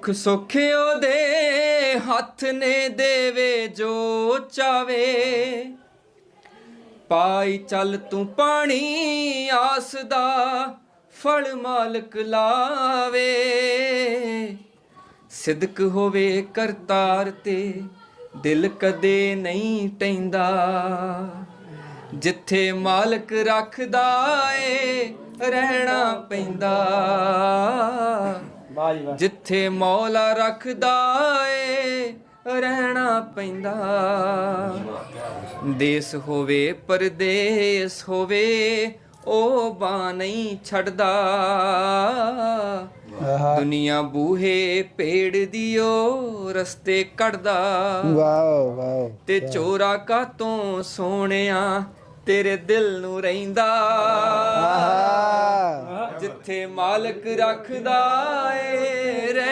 ਸੁਖ ਸੁਖਿਓ ਦੇ ਹੱਥ ਨੇ ਦੇਵੇ ਜੋ ਚਾਵੇ। ਪਾਈ ਚੱਲ ਤੂੰ ਪਾਣੀ, ਆਸ ਦਾ ਫਲ ਮਾਲਕ ਲਾਵੇ। ਸਿਦਕ ਹੋਵੇ ਕਰਤਾਰ ਤੇ, ਦਿਲ ਕਦੇ ਨਹੀਂ ਟੈਂਦਾ। ਜਿੱਥੇ ਮਾਲਕ ਰੱਖਦਾ ਏ, ਰਹਿਣਾ ਪੈਂਦਾ। ਵਾਹ ਜੀ ਵਾਹ ਜਿੱਥੇ ਮੌਲਾ ਰੱਖਦਾ ਏ ਰਹਿਣਾ ਪੈਂਦਾ। ਦੇਸ ਹੋਵੇ ਪਰਦੇਸ ਹੋਵੇ ਉਹ ਬਾ ਨਹੀਂ ਛੱਡਦਾ। ਦੁਨੀਆ ਬੂਹੇ ਪੇੜ ਦਿਓ ਰਸਤੇ ਕੱਢਦਾ। ਵਾਓ ਵਾਓ ਤੇ ਚੋਰਾ ਕਾ ਤੋਂ ਸੋਹਣਿਆ ਤੇਰੇ ਦਿਲ ਨੂੰ ਰਹਿੰਦਾ। ਜਿੱਥੇ ਮਾਲਕ ਰੱਖਦਾ ਏ ਰਹਿਣ